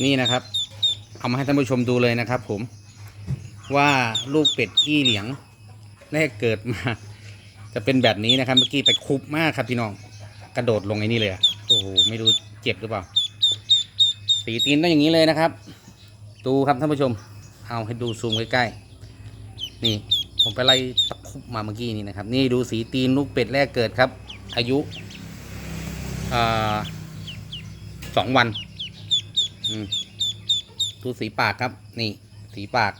นี่นะครับ เอามาให้ท่านผู้ชมดูเลยนะครับ ผมว่าลูกเป็ดอี้เหลียงแรกเกิดมา จะเป็นแบบนี้นะครับ เมื่อกี้ไปคุบมากครับพี่น้องกระโดดลงไอ้นี่เลยโอ้โหไม่รู้เจ็บหรือเปล่า สีตีนต้องอย่างนี้เลยนะครับ ดูครับท่านผู้ชม เอาให้ดูซูมใกล้ๆนี่ ผมไปไล่ตะคุบมาเมื่อกี้นี่นะครับ นี่ดูสีตีนลูกเป็ดแรกเกิดครับ อายุสองวัน ดูสีปากครับ นี่ สีปาก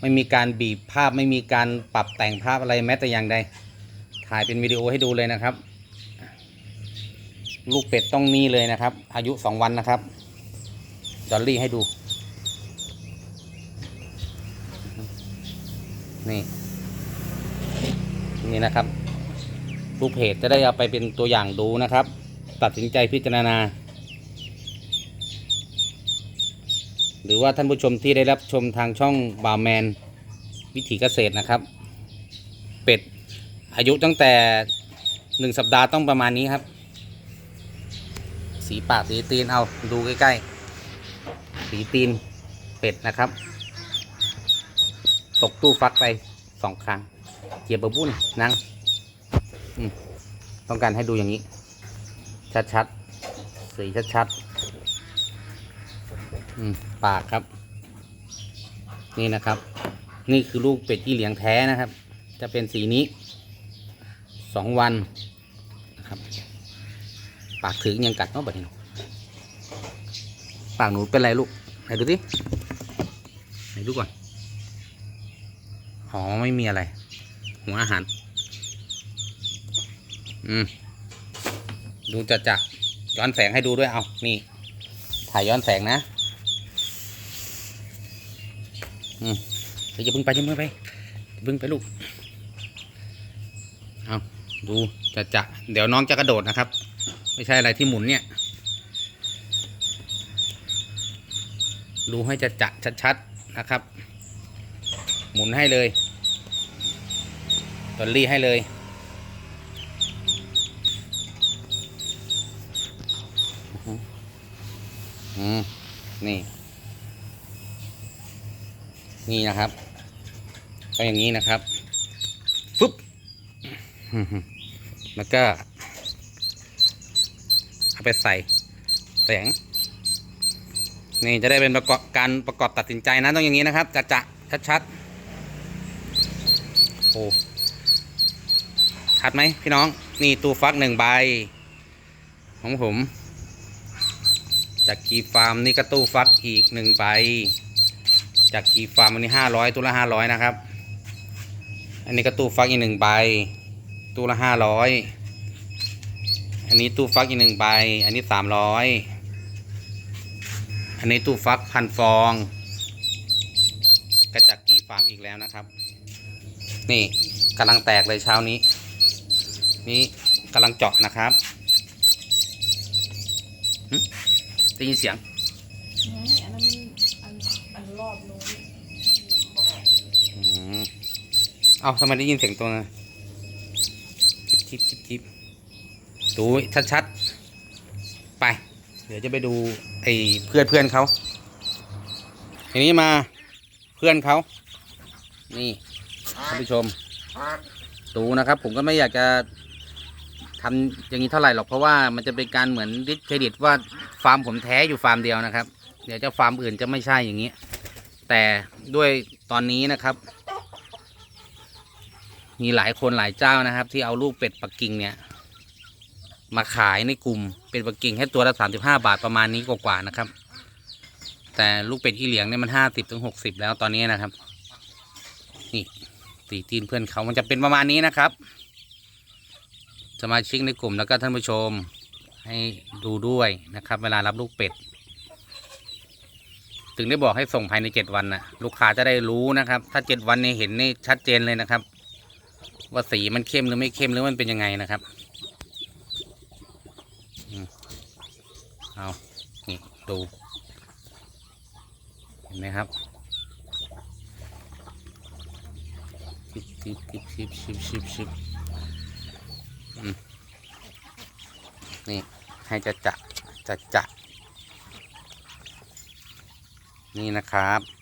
ไม่มีการบีบภาพไม่มีการปรับแต่งภาพอะไรแม้แต่อย่างใด ถ่ายเป็นวิดีโอให้ดูเลยนะครับ ลูกเป็ดต้องนี่เลยนะครับ อายุสองวันนะครับ ดอลลี่ให้ดู นี่ นี่นะครับ ลูกเพจจะได้เอาไปเป็นตัวอย่างดูนะครับ ตัดสินใจพิจารณา หรือว่าท่านผู้ชมที่ได้รับชมทางช่องบาร์แมนวิถีเกษตรนะครับ เป็ดอายุตั้งแต่หนึ่งสัปดาห์ต้องประมาณนี้ครับ สีปากสีตีนเอาดูใกล้ๆ สีตีนเป็ดนะครับ ตกตู้ฟักไปสองครั้งเกียบบะบุ้นนั่งต้องการให้ดูอย่างนี้ ชัดๆ สีชัดๆ ปากครับ นี่นะครับ นี่คือลูกเป็ดที่เหลียงแท้นะครับ จะเป็นสีนี้สองวันนะครับ ปากถึงยังกัดเนาะบัดนี้เนปากหนูเป็นไรลูกไหนดูดิไหนดูก่อนอ๋อไม่มีอะไร หัวอาหาร อืม ดูจะจะย้อนแสงให้ดูด้วยเอา นี่ ถ่ายย้อนแสงนะ อืมเดี๋ยวจะพึ่งไปจะพึ่งไปอย่าพึ่งไปลูก เอาดูจะจะเดี๋ยวน้องจะกระโดดนะครับ ไม่ใช่อะไรที่หมุนเนี่ย ดูให้จะจะชัดๆนะครับ หมุนให้เลยดอลลี่ให้เลยอืมนี่ นี่นะครับก็อย่างนี้นะครับฟึบแล้วก็เอาไปใส่แสงนี่จะได้เป็นประกอบการประกอบตัดสินใจนะต้องอย่างนี้นะครับจะจะชัดชัดๆโอ้ชัดไหมพี่น้อง นี่ตู้ฟักหนึ่งใบ ของผม จากกีฟาร์มนี่ก็ตู้ฟักอีกหนึ่งใบ จากกีฟาร์มอันนี้ห้าร้อยตู้ละห้าร้อยนะครับ อันนี้ก็ตู้ฟักอีกหนึ่งใบตู้ละห้าร้อยอันนี้ตู้ฟักอีกหนึ่งใบ อันนี้สามร้อยอันนี้ตู้ฟักพันฟองก็จากกีฟาร์มอีกแล้วนะครับ นี่กำลังแตกเลยเช้านี้ นี่กำลังเจาะนะครับได้ยินเสียง อันนั้นอันอันรอบนู้นบอก อืม เอาทำไมได้ยินเสียงตัวนั้นจิบจิบจิบจิบดูชัดๆ ไป เดี๋ยวจะไปดูไอ้เพื่อนเพื่อนเขาทีนี้มาเพื่อนเขา นี่ท่านผู้ชม ดูนะครับ ผมก็ไม่อยากจะทำอย่างนี้เท่าไหร่หรอกเพราะว่ามันจะเป็นการเหมือนดิสเครดิตว่าฟาร์มผมแท้อยู่ฟาร์มเดียวนะครับ เดี๋ยวเจ้าฟาร์มอื่นจะไม่ใช่อย่างนี้ แต่ด้วยตอนนี้นะครับ มีหลายคนหลายเจ้านะครับ ที่เอาลูกเป็ดปักกิ่งเนี่ย มาขายในกลุ่มเป็ดปักกิ่งแค่ตัวละสามสิบห้าบาทประมาณนี้กว่าๆนะครับ แต่ลูกเป็ดอีเหลียงเนี่ยมันห้าสิบถึงหกสิบแล้วตอนนี้นะครับ นี่ตีตีนเพื่อนเขามันจะเป็นประมาณนี้นะครับสมาชิกในกลุ่มแล้วก็ท่านผู้ชมให้ดูด้วยนะครับ เวลารับลูกเป็ด ถึงได้บอกให้ส่งภายในเจ็ดวันนะลูกค้าจะได้รู้นะครับ ถ้าเจ็ดวันนี่เห็นนี่ชัดเจนเลยนะครับ ว่าสีมันเข้มหรือไม่เข้มหรือมันเป็นยังไงนะครับเอานี่ดูเห็นไหมครับชิบชิบชิบชิบชิบชิบชิบนี่ให้จะจะจะจะนี่นะครับ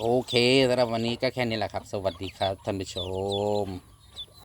โอเคสำหรับวันนี้ก็แค่นี้แหละครับ สวัสดีครับท่านผู้ชม